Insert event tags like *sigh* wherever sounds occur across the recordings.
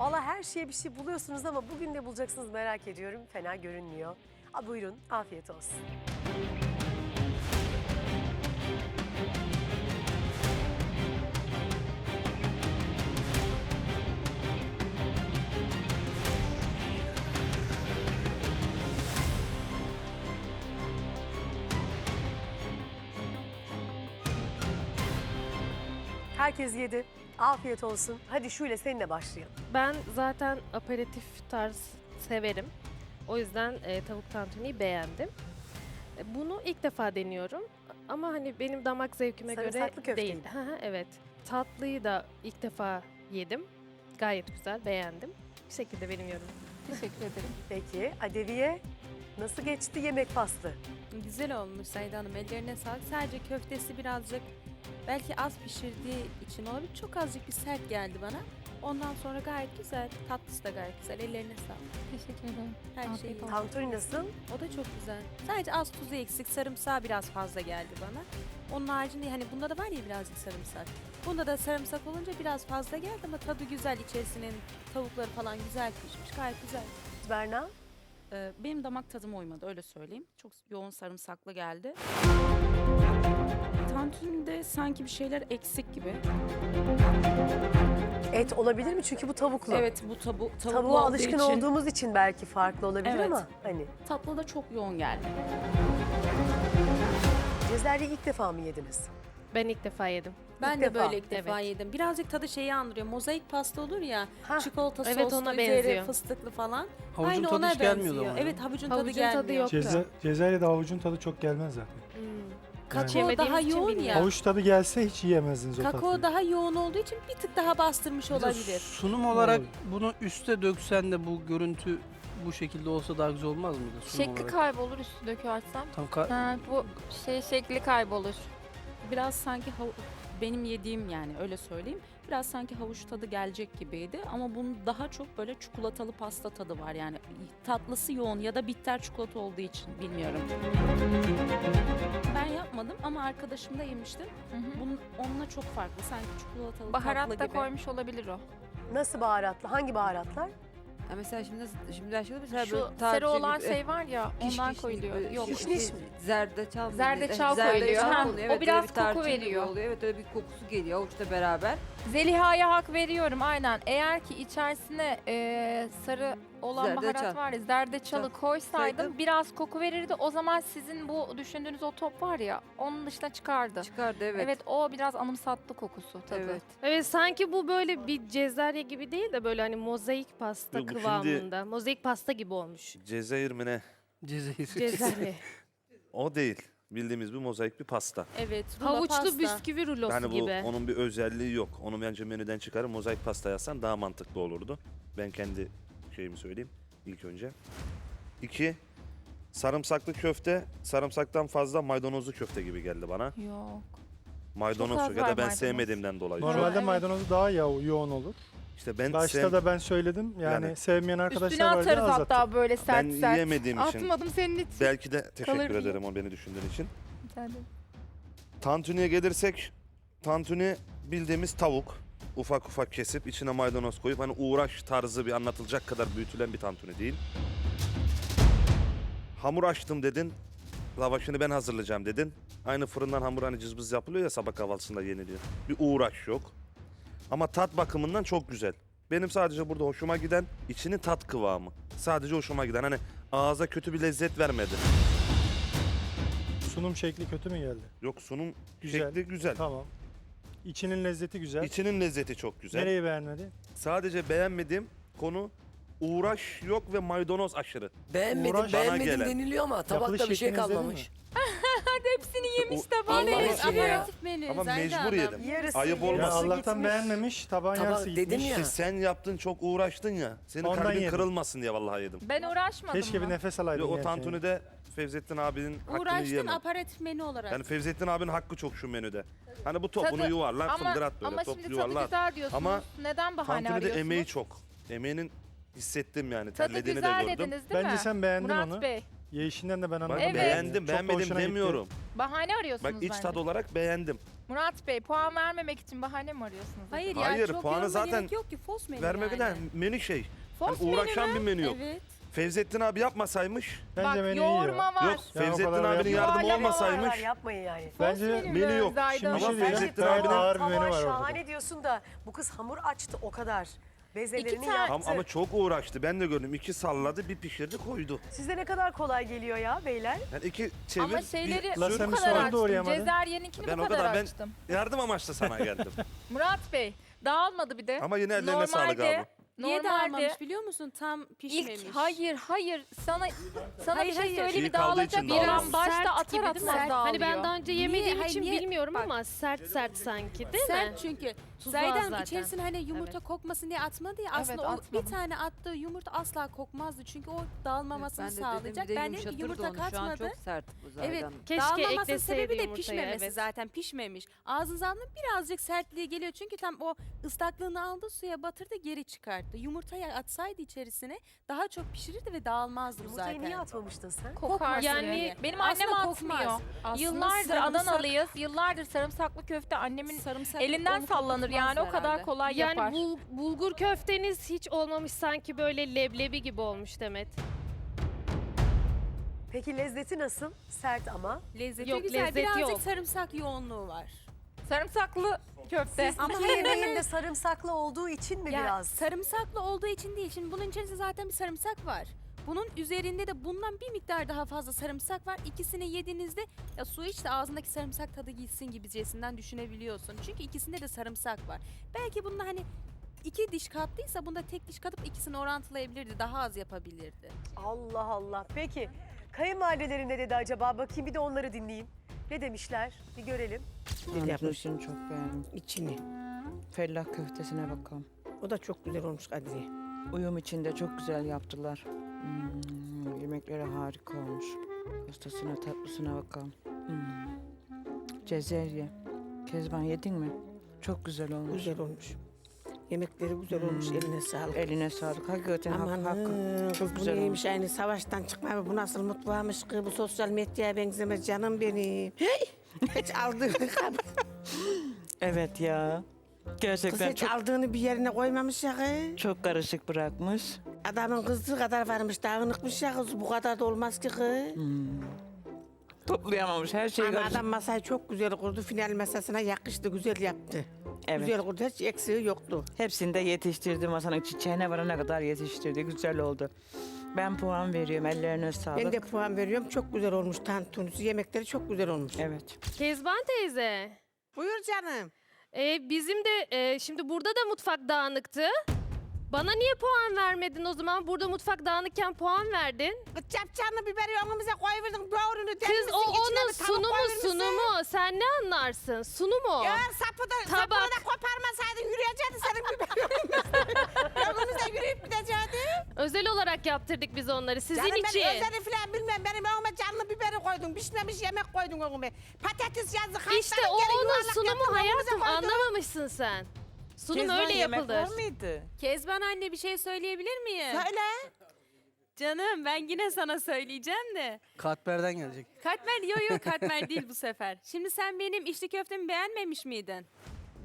Valla her şeye bir şey buluyorsunuz ama bugün ne bulacaksınız merak ediyorum. Fena görünmüyor. Ha, buyurun afiyet olsun. Herkes yedi. Afiyet olsun. Hadi şöyle seninle başlayalım. Ben zaten aperatif tarz severim. O yüzden e, tavuk tantuniyi beğendim. E, Bunu ilk defa deniyorum. Ama hani benim damak zevkime göre Sarımsaklı köfteydi. değil. Hı hı, evet. Tatlıyı da ilk defa yedim. Gayet güzel, beğendim. Bu şekilde benim yorumum. Teşekkür ederim. Peki Adeviye nasıl geçti yemek faslı? Güzel olmuş Sayda Hanım. Ellerine sağlık. Sadece köftesi birazcık belki az pişirdiği için olabilir. Çok azıcık bir sert geldi bana. Ondan sonra gayet güzel. Tatlısı da gayet güzel. Ellerine sağlık. Teşekkür ederim. Her şey Afiyet iyi. olsun. Tantuni nasıl? O da çok güzel. Sadece az tuzu eksik. Sarımsağı biraz fazla geldi bana. Onun haricinde hani bunda da var ya birazcık sarımsak. Bunda da sarımsak olunca biraz fazla geldi ama tadı güzel. İçerisinin tavukları falan güzel pişmiş. Gayet güzel. Berna? Ee, benim damak tadıma uymadı öyle söyleyeyim. Çok yoğun sarımsaklı geldi. Tantunide sanki bir şeyler eksik gibi. Et olabilir mi? Çünkü bu tavuklu. Evet bu tabu tavuklu Tavuğa olduğu alışkın için olduğumuz için belki farklı olabilir Evet. ama hani tatlı da çok yoğun geldi. Cezerye'yi ilk defa mı yediniz? Ben ilk defa yedim. Ben İlk de defa, böyle ilk defa evet. yedim. Birazcık tadı şeyi andırıyor. Mozaik pasta olur ya. Ha, Çikolata evet, soslu, ona üzeri benziyor. fıstıklı falan. Havucun Aynı tadı ona hiç gelmiyordu ama. Evet havucun, Havucun tadı tadı gelmiyor. yok. Ceza, Cezayir'de havucun tadı çok gelmez zaten. Hmm. Kakao Yemediğimiz daha için yoğun bilmiyorum. ya. Havuç tadı gelse hiç yiyemezdiniz o Kakao tatlıyı. daha yoğun olduğu için bir tık daha bastırmış Bir de olabilir. Sunum olarak Olabilir. bunu üste döksen de bu görüntü bu şekilde olsa daha güzel olmaz mıydı? Sunum Şekli olarak. kaybolur üstü dökersem. Tam ka- Ha, bu şey şekli kaybolur. Biraz sanki benim yediğim yani öyle söyleyeyim. Biraz sanki havuç tadı gelecek gibiydi ama bunun daha çok böyle çikolatalı pasta tadı var yani tatlısı yoğun ya da bitter çikolata olduğu için bilmiyorum. Ben yapmadım ama arkadaşım da yemiştim. Hı hı. Bunun onunla çok farklı sanki çikolatalı Baharat tatlı da gibi. koymuş olabilir o. Nasıl baharatlı? Hangi baharatlar? Ya mesela şimdi şimdi başladı mesela Şu böyle sarı tarçın olan gibi, şey var ya kiş ondan kişlik koyuluyor. böyle Yok. şey- Kişniş mi? Zerdeçal mı? Zerdeçal Ne- koyuluyor. Ha, o biraz öyle bir tarçın koku gibi veriyor. Oluyor. Evet öyle bir kokusu geliyor avuçla beraber. Zeliha'ya hak veriyorum aynen. Eğer ki içerisine e, sarı olan Zerdeçal. baharat var ya zerdeçalı Çal. koysaydım Saydım. biraz koku verirdi. O zaman sizin bu düşündüğünüz o top var ya onun dışına çıkardı. Çıkardı evet. Evet. o biraz anımsattı kokusu tadı. Evet. Evet sanki bu böyle bir cezerye gibi değil de böyle hani mozaik pasta Yok, bu şimdi- kıvamında. Mozaik pasta gibi olmuş. Cezayir mi ne? Cezayir. Cezerye. *laughs* O değil. Bildiğimiz bir mozaik bir pasta. Evet. rulo Havuçlu pasta. bisküvi rulosu Yani bu gibi. onun bir özelliği yok. Onu bence menüden çıkarıp mozaik pasta yazsan daha mantıklı olurdu. Ben kendi şeyimi söyleyeyim ilk önce. İki, sarımsaklı köfte, sarımsaktan fazla maydanozlu köfte gibi geldi bana. Yok. Maydanoz az yok ya var da ben maydanoz. sevmediğimden dolayı. Normalde Evet. maydanozu daha ya yoğun olur. İşte ben Başta sev- da ben söyledim. Yani, Yani- sevmeyen Üstüne arkadaşlar var diye atarız hatta böyle sert ben sert. yiyemediğim için. Atmadım senin için. Belki de teşekkür ederim o beni düşündüğün için. Sen de. Tantuniye gelirsek, tantuni bildiğimiz tavuk. Ufak ufak kesip içine maydanoz koyup hani uğraş tarzı bir anlatılacak kadar büyütülen bir tantuni değil. Hamur açtım dedin. Lavaşını ben hazırlayacağım dedin. Aynı fırından hamur hani cızbız yapılıyor ya sabah kahvaltısında yeniliyor. Bir uğraş yok. Ama tat bakımından çok güzel. Benim sadece burada hoşuma giden içinin tat kıvamı. Sadece hoşuma giden hani ağza kötü bir lezzet vermedi. Sunum şekli kötü mü geldi? Yok sunum Güzel. şekli güzel. Tamam. İçinin lezzeti güzel. İçinin lezzeti çok güzel. Nereyi beğenmedi? Sadece beğenmediğim konu uğraş yok ve maydanoz aşırı. Beğenmedim, Uğraş- beğenmedim gelen. deniliyor ama tabakta Yapılış bir şey kalmamış. Hepsini yemiş O- de Allah böyle. için ya. Aperatif menü. Ama mecbur Hanım. yedim. Yarısı Ayıp Ya olmasın. Allah'tan gitmiş. beğenmemiş. Tabağın Tabak yarısı dedim gitmiş. ya. İşte sen yaptın çok uğraştın ya. Senin Ondan kalbin yedim. kırılmasın diye vallahi yedim. Ben uğraşmadım Keşke mı? bir nefes alaydın. Yo, o yerken. tantunide Fevzettin abinin hakkını Uğraştın yiyemem. aperatif menü olarak. Yani Fevzettin abinin hakkı çok şu menüde. Hani bu topunu Tadı- yuvarlar, Ama, fındırat böyle ama top şimdi tadı yuvarlar. güzel diyorsunuz. Ama Neden bahane Tantunide arıyorsunuz? emeği çok. Emeğinin hissettim yani. Tadı Terlediğini güzel de gördüm. dediniz değil Bence mi? sen beğendin Murat onu. Bey, Yeşinden de ben Bak anlamadım. Evet. beğendim, Çok da beğenmedim hoşuna gitti. demiyorum. bahane arıyorsunuz Bak iç bence. tat olarak beğendim. Murat Bey puan vermemek için bahane mi arıyorsunuz? Hayır ya Hayır, çok puanı zaten gerek yok ki fos menü Verme yani. bilen menü şey. Hani Fos menü uğraşan mü? bir menü yok. Evet. Fevzettin abi yapmasaymış. Bence Bak menü iyi yoğurma ya. var. Yok o Fevzettin kadar abinin yapma. yardımı Yuvarlama var, olmasaymış. Yapmayın yani. Bence menü menü yok. Şimdi bir şey Ama diyeceğim. Fevzettin abinin- ağır bir Tamam menü var orada. şahane diyorsun da bu kız hamur açtı o kadar. Bezelerini tane- yaptı. Ama, ama çok uğraştı. Ben de gördüm. İki salladı, bir pişirdi, koydu. Size ne kadar kolay geliyor ya beyler? Yani iki çevir, Ama bir şeyleri sür. sen bu bir kadar soğan açtım. doğrayamadın. Cezeryeninkini Ben bu o kadar, kadar, ben- açtım. yardım amaçlı sana geldim. *laughs* Murat Bey dağılmadı bir de. Ama yine ellerine sağlık abi. Niye Normalde dağılmamış biliyor musun? Tam pişmemiş. ilk hayır hayır sana sana Hayır, bir şey hayır. söyleyeyim Çiğ bir kaldığı dağılacak olan dağılmamış. başta Sert atar gibi değil atmaz dağılıyor. Hani ben daha önce yemediğim Niye? için Hayır, niye? bilmiyorum Bak. ama sert sert sanki değil mi? Sert çünkü. Zaydan az zaten. içerisine hani yumurta Evet. kokmasın diye atmadı ya. Aslında o atmadım. bir tane attığı yumurta asla kokmazdı. Çünkü o dağılmamasını ben de dedim sağlayacak. bir de ben dedim yumuşatırdı yumurta onu. Şu an katmadı. çok sert bu Zahide Evet. Keşke Dağılmamasının ekleseydi sebebi de yumurtayı, pişmemesi evet. zaten pişmemiş. Ağzınıza aldığında birazcık sertliği geliyor. Çünkü tam o ıslaklığını aldı suya batırdı geri çıkarttı. Yumurtayı atsaydı içerisine daha çok pişirirdi ve dağılmazdı bu Yumurtayı zaten. niye atmamıştın sen? Kokar Yani yani. Benim aslında annem kokmaz. atmıyor. Aslında Yıllardır sarımsak- Adanalıyız. Yıllardır sarımsaklı köfte annemin sarımsak elinden sallanır yani o kadar herhalde. kolay Yani yapar. bul- bulgur köfteniz hiç olmamış sanki böyle leblebi gibi olmuş Demet. Peki lezzeti nasıl? Sert ama. Lezzeti Yok, güzel. lezzet birazcık yok. sarımsak yoğunluğu var. Sarımsaklı köfte. Ama iki yemeğin de sarımsaklı olduğu için mi Ya biraz? sarımsaklı olduğu için değil. Şimdi bunun içerisinde zaten bir sarımsak var. Bunun üzerinde de bundan bir miktar daha fazla sarımsak var. İkisini yediğinizde ya su iç de ağzındaki sarımsak tadı gitsin gibicesinden düşünebiliyorsun. Çünkü ikisinde de sarımsak var. Belki bunda hani iki diş kattıysa bunda tek diş katıp ikisini orantılayabilirdi. Daha az yapabilirdi. Allah Allah. Peki kayınvalidelerin ne dedi acaba? Bakayım bir de onları dinleyeyim. Ne demişler? Bir görelim. Yapmışını çok beğendim. İçini. Fellah köftesine bakalım. O da çok güzel olmuş Kadriye. Uyum içinde çok güzel yaptılar. Hmm, yemekleri harika olmuş. Pastasına tatlısına bakalım. Hmm. Cezerye. Kezban yedin mi? Çok güzel olmuş. Güzel olmuş. Yemekleri güzel olmuş. Hmm. Eline sağlık. Eline sağlık. Hakikaten hak, Aman hakkı. kız Çok bu güzel neymiş olmuş. aynı savaştan çıkma? Bu nasıl mutfağmış ki? Bu sosyal medyaya benzemez canım benim. Hey! Hiç aldığını kap. *laughs* Evet ya. Kız Gerçekten hiç çok, aldığını bir yerine koymamış ya kız. çok karışık bırakmış. Adamın kızdığı kadar varmış. Dağınıkmış ya kız. Bu kadar da olmaz ki kız. Hmm. Toplayamamış her şeyi Ama karışık. adam masayı çok güzel kurdu. Final masasına yakıştı. Güzel yaptı. Evet. Güzel kurdu. Hiç eksiği yoktu. Hepsini de yetiştirdi masanın çiçeğine varana kadar yetiştirdi. Güzel oldu. Ben puan veriyorum. Ellerine sağlık. Ben de puan veriyorum. Çok güzel olmuş tantunisi. Yemekleri çok güzel olmuş. Evet. Kezban teyze. Buyur canım. E, bizim de e, şimdi burada da mutfak dağınıktı. Bana niye puan vermedin o zaman? Burada mutfak dağınıkken puan verdin. Çapçanlı biberi önümüze koyverdin. Doğrunu Kız o onun sunumu sunumu. Sen ne anlarsın? Sunumu. Ya sapı da, Tabak. sapını da koparmasaydın yürüyecekti senin biberi önümüzde. Önümüzde yürüyüp gidecekti. Özel olarak yaptırdık biz onları sizin Canım için. ben özeni koydun. Pişmemiş yemek koydun önüme. Patates yazdı. İşte o onun sunumu hayatım anlamamışsın sen. Sunum Kezban, öyle yapılır. var mıydı? Kezban anne bir şey söyleyebilir miyim? Söyle. Canım ben yine sana söyleyeceğim de. Katmer'den gelecek. Katmer yo yo katmer *laughs* değil bu sefer. Şimdi sen benim içli köftemi beğenmemiş miydin?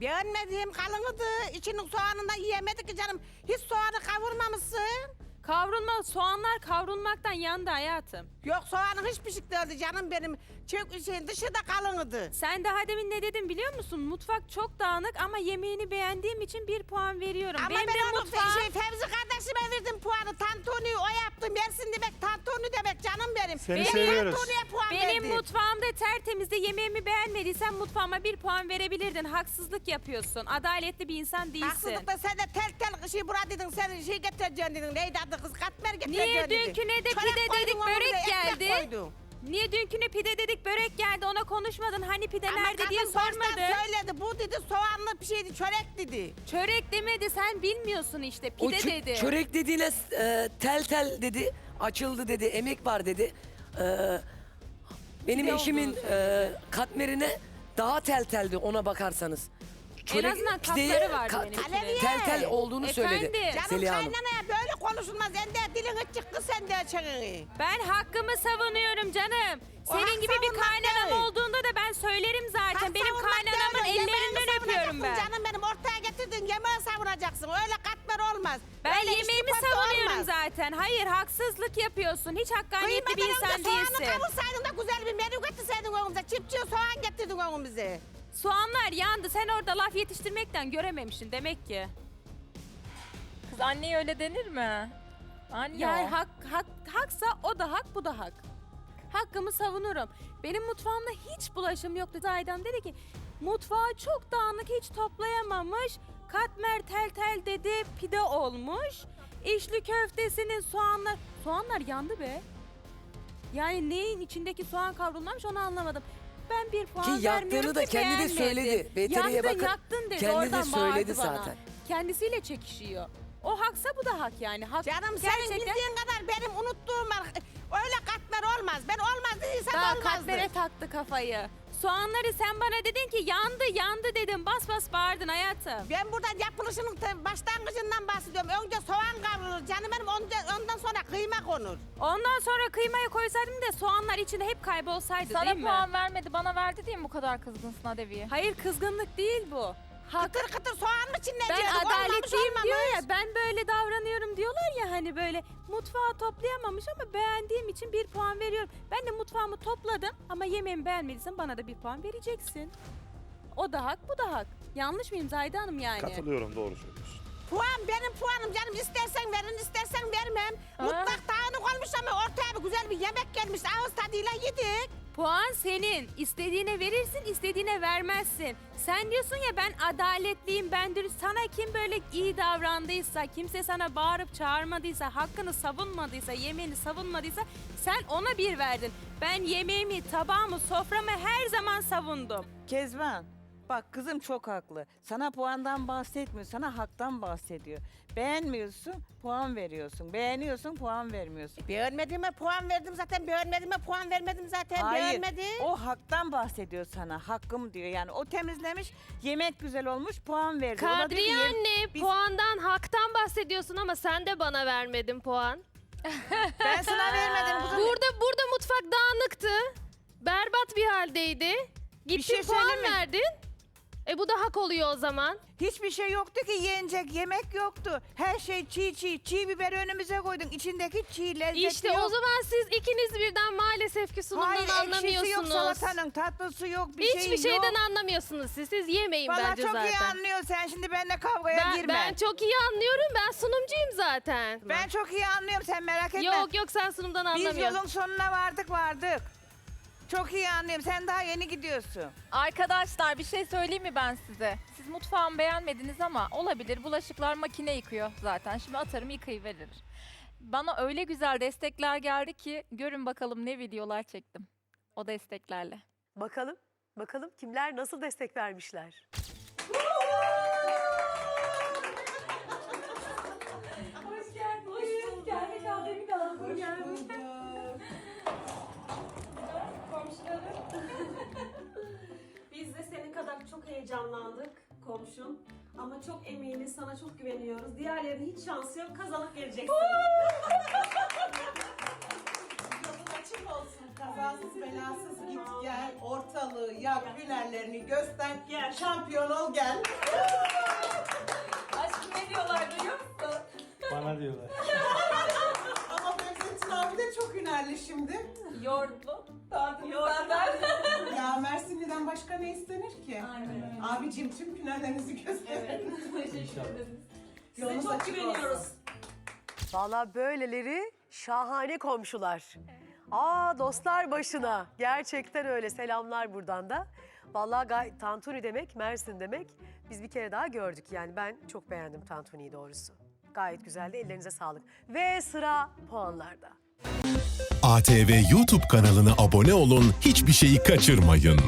Beğenmediğim kalınıdı. İçinin soğanından yiyemedik ki canım. Hiç soğanı kavurmamışsın. Kavrulma soğanlar kavrulmaktan yandı hayatım. Yok soğanın hiç pişik değildi canım benim. Çok şeyin dışı da kalınıdı. Sen daha demin ne dedin biliyor musun? Mutfak çok dağınık ama yemeğini beğendiğim için bir puan veriyorum. Ama Benim ben de onu mutfağım... şey, Fevzi kardeşime verdim puanı. Tantuni o yaptı. Mersin demek tantuni demek canım benim. Seni ben seviyoruz. Tantuni'ye puan Benim verdim. mutfağımda tertemizde yemeğimi beğenmediysen mutfağıma bir puan verebilirdin. Haksızlık yapıyorsun. Adaletli bir insan değilsin. Haksızlıkta sen de tel tel şey bura dedin. Sen şey getireceksin dedin. Neydi adı kız? Katmer getireceksin Niye dedin. dünküne de Çörek pide koydun dedik börek ekmek geldi? koydun. Niye dünküne pide dedik börek geldi ona konuşmadın. Hani pide Ama nerede diye baştan sormadın. söyledi. Bu dedi soğanlı bir şeydi. Çörek dedi. Çörek demedi sen bilmiyorsun işte O pide çö- dedi. Çörek dediğine e, tel tel dedi, açıldı dedi, emek var dedi. E, benim Pide eşimin e, katmerine daha tel teldi ona bakarsanız. en azından kapları vardı ka- benimkinin. Tel tel olduğunu söyledi Efendim? Canım Zeliha Hanım. kaynanaya böyle konuşulmaz. Sen de dilin açık kız sen de çeneni. Ben hakkımı savunuyorum canım. O Senin gibi bir savunmak kaynanam değil. olduğunda da ben söylerim zaten. Hak benim savunmak kaynanamın değil, yemeğini ellerinden öpüyorum ben. Canım benim ortaya getirdin yemeği savunacaksın. Öyle katmer olmaz. Ben Öyle yemeğimi içli köfte savunuyorum olmaz. zaten. Hayır haksızlık yapıyorsun. Hiç hakkaniyetli bir Kıymadan insan önce soğanı değilsin. kavursaydın da güzel bir menü getirseydin önümüze. Çiftçi soğan getirdin önümüze. Soğanlar yandı. Sen orada laf yetiştirmekten görememişsin demek ki. Kız anneye öyle denir mi? Anne Yani hak, hak, haksa o da hak bu da hak. Hakkımı savunurum. Benim mutfağımda hiç bulaşım yoktu. Zaydan dedi ki mutfağı çok dağınık hiç toplayamamış. Katmer tel tel dedi pide olmuş. İçli köftesinin soğanlar... Soğanlar yandı be. Yani neyin içindeki soğan kavrulmamış onu anlamadım. Ben bir puan Ki yaktığını vermiyorum da ki kendi de söyledi. Yaktın, bakın. yaktın dedi. Kendi de Oradan söyledi bana. zaten. Kendisiyle çekişiyor. O haksa bu da hak yani. Hak, Canım senin Gerçekten- bildiğin kadar benim unuttuğum var. Öyle katmer olmaz. Ben olmaz dediysem Daha olmazdı. katmere taktı kafayı. Soğanları sen bana dedin ki yandı yandı dedim. Bas bas bağırdın hayatım. Ben burada yapılışının te- başlangıcından bahsediyorum. Önce soğan kavrulur. Canım benim ondan, ondan sonra kıyma konur. Ondan sonra kıymayı koysaydım da soğanlar içinde hep kaybolsaydı Sana değil mi? puan vermedi bana verdi diye mi bu kadar kızgınsın Adevi'ye? Hayır kızgınlık değil bu. Hak. Kıtır kıtır soğan mı çinleyeceksin? Ben adaletliyim diyor ya ben böyle davranıyorum diyorlar ya hani böyle mutfağı toplayamamış ama beğendiğim için bir puan veriyorum. Ben de mutfağımı topladım ama yemeğimi beğenmediysen bana da bir puan vereceksin. O da hak bu da hak. Yanlış mıyım Zayda Hanım yani? Katılıyorum doğru söylüyorsun. Puan benim puanım canım. İstersen verin istersen vermem. Ha? Mutfak dağınık olmuş ama ortaya bir güzel bir yemek gelmiş. Ağız tadıyla yedik. Puan senin. İstediğine verirsin, istediğine vermezsin. Sen diyorsun ya ben adaletliyim, ben dürüst. Sana kim böyle iyi davrandıysa, kimse sana bağırıp çağırmadıysa, hakkını savunmadıysa, yemeğini savunmadıysa sen ona bir verdin. Ben yemeğimi, tabağımı, soframı her zaman savundum. Kezban bak kızım çok haklı. Sana puandan bahsetmiyor, sana haktan bahsediyor. Beğenmiyorsun, puan veriyorsun. Beğeniyorsun, puan vermiyorsun. Beğenmediğime puan verdim zaten. Beğenmediğime puan vermedim zaten. Hayır, Beğenmedim. o haktan bahsediyor sana. Hakkım diyor. Yani o temizlemiş, yemek güzel olmuş, puan verdi. Ona diyor ki, Kadriye yem- anne biz- puandan haktan bahsediyorsun ama sen de bana vermedin puan. *laughs* Ben sana vermedim kızım. Burada burada mutfak dağınıktı. Berbat bir haldeydi. Gittin şey puan söyleyeyim mi? verdin. E bu da hak oluyor o zaman. Hiçbir şey yoktu ki yenecek yemek yoktu. Her şey çiğ çiğ. Çiğ biberi önümüze koydun. İçindeki çiğ lezzeti İşte yok. o zaman siz ikiniz birden maalesef ki sunumdan Hayır ekşisi yok anlamıyorsunuz. salatanın tatlısı yok bir Hiçbir şeyi şeyden anlamıyorsunuz siz. Siz yemeyin Valla bence çok zaten. iyi anlıyor sen şimdi benimle kavgaya ben, girme. ben çok iyi anlıyorum. Ben sunumcuyum zaten. Ben çok iyi anlıyorum sen merak etme. Yok yok sen sunumdan Biz anlamıyorsun. yolun sonuna vardık vardık. Çok iyi anlıyorum sen daha yeni gidiyorsun. Arkadaşlar bir şey söyleyeyim mi ben size? Siz mutfağımı beğenmediniz ama olabilir. Bulaşıklar makine yıkıyor zaten. Şimdi atarım yıkayıverir. Bana öyle güzel destekler geldi ki görün bakalım ne videolar çektim. O desteklerle. Bakalım, bakalım kimler nasıl destek vermişler. Biz de senin kadar çok heyecanlandık komşum. Ama çok eminiz, sana çok güveniyoruz. Diğerlerinin hiç şansı yok, kazanıp geleceksin. Açık olsun. Kazasız belasız git gel. Ortalığı yak, hünerlerini göster. Gel. Şampiyon ol gel. Aşkım ne diyorlar duyuyor musun? Bana diyorlar. Ama Fevzettin abi de çok hünerli şimdi. Yoğurtlu. Yoğurtlar. ya Mersinli'den başka ne istenir ki? Aynen. Abicim tüm hünerlerinizi gösterin. *laughs* Size Yolunuz çok açık güveniyoruz. olsun. Valla böyleleri şahane komşular. Aa dostlar başına. Gerçekten öyle. Selamlar buradan da. Valla gay- Tantuni demek, Mersin demek. Biz bir kere daha gördük yani. Ben çok beğendim Tantuni'yi doğrusu. Gayet güzeldi. Ellerinize sağlık. Ve sıra puanlarda. ATV YouTube kanalına abone olun, hiçbir şeyi kaçırmayın.